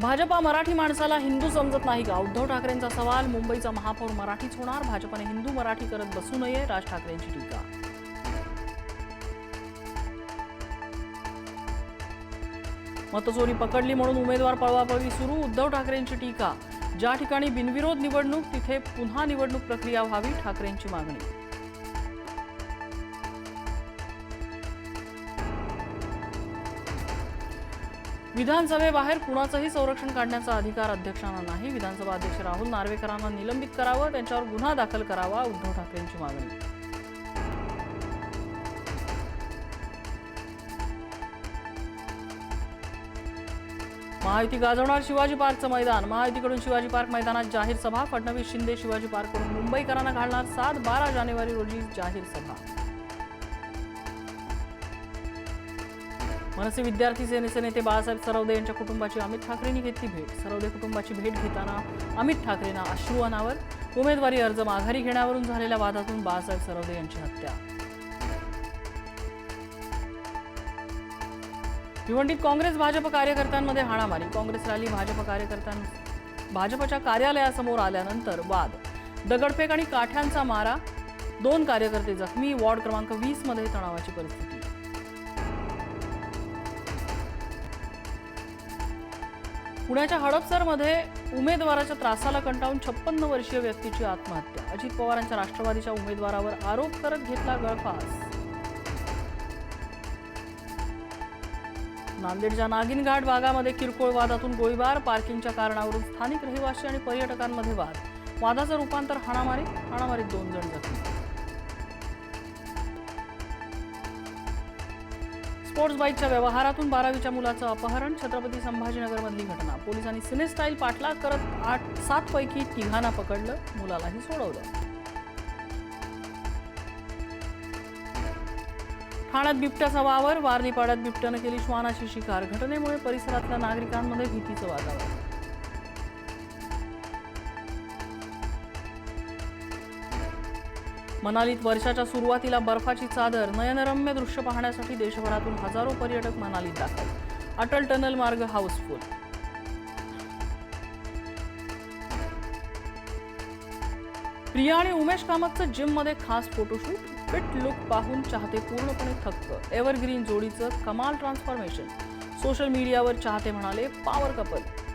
भाजपा मराठी माणसाला हिंदू समजत नाही का? उद्धव ठाकरेंचा सवाल मुंबईचा महापौर मराठीच होणार भाजपने हिंदू मराठी करत बसू नये राज ठाकरेंची टीका. मतचोरी पकडली म्हणून उमेदवार पळवापळवी सुरू उद्धव ठाकरेंची टीका. ज्या ठिकाणी बिनविरोध निवडणूक तिथे पुन्हा निवडणूक प्रक्रिया व्हावी ठाकरेंची मागणी. विधानसभेबाहेर कुणाचंही संरक्षण काढण्याचा अधिकार अध्यक्षांना नाही. विधानसभा अध्यक्ष राहुल नार्वेकरांना निलंबित करावं त्यांच्यावर गुन्हा दाखल करावा उद्धव ठाकरेंची मागणी. महायुती गाजवणार शिवाजी पार्कचं मैदान. महायुतीकडून शिवाजी पार्क मैदानात जाहीर सभा. फडणवीस शिंदे शिवाजी पार्ककडून मुंबईकरांना घालणार सात बारा जानेवारी रोजी जाहीर सभा. मनसे विद्यार्थी सेनेचे नेते बाळासाहेब सरवदे यांच्या कुटुंबाची अमित ठाकरेंनी घेतली भेट. सरवदे कुटुंबाची भेट घेताना अमित ठाकरेंना अश्रू अनावर उमेदवारी अर्ज माघारी घेण्यावरून झालेल्या वादातून बाळासाहेब सरवदे यांची हत्या. भिवंडीत काँग्रेस भाजप कार्यकर्त्यांमध्ये हाणामारी. काँग्रेस रॅली भाजप कार्यकर्त्यां भाजपच्या कार्यालयासमोर आल्यानंतर वाद. दगडफेक आणि काठ्यांचा मारा. दोन कार्यकर्ते जखमी. वॉर्ड क्रमांक वीसमध्ये तणावाची परिस्थिती. पुण्याच्या हडपसरमध्ये उमेदवाराच्या त्रासाला कंटाळून छप्पन्न वर्षीय व्यक्तीची आत्महत्या. अजित पवारांच्या राष्ट्रवादीच्या उमेदवारावर आरोप करत घेतला गळफास. नांदेडच्या नागिन घाट भागामध्ये किरकोळ वादातून गोळीबार पार्किंगच्या कारणावरून स्थानिक रहिवासी आणि पर्यटकांमध्ये वाद. वादाचं रूपांतर हाणामारीत हाणामारीत दोन जण जखमी. स्पोर्ट्स बाईकच्या व्यवहारातून बारावीच्या मुलाचं अपहरण छत्रपती संभाजीनगरमधली घटना. पोलिसांनी सिनेस्टाईल पाठलाग करत आठ सात पैकी तिघांना पकडलं मुलालाही सोडवलं. ठाण्यात बिबट्याचा वावर वारलीपाड्यात बिबट्यानं केली श्वानाची शिकार. घटनेमुळे परिसरातल्या नागरिकांमध्ये भीतीचं वातावरण. मनालीत वर्षाच्या सुरुवातीला बर्फाची चादर नयनरम्य दृश्य पाहण्यासाठी देशभरातून हजारो पर्यटक मनालीत दाखल. अटल टनल मार्ग हाऊसफुल. प्रिया आणि उमेश कामतचं जिममध्ये खास फोटोशूट फिट लुक पाहून चाहते पूर्णपणे थक्क. एव्हरग्रीन जोडीचं कमाल ट्रान्सफॉर्मेशन. सोशल मीडियावर चाहते म्हणाले पॉवर कपल.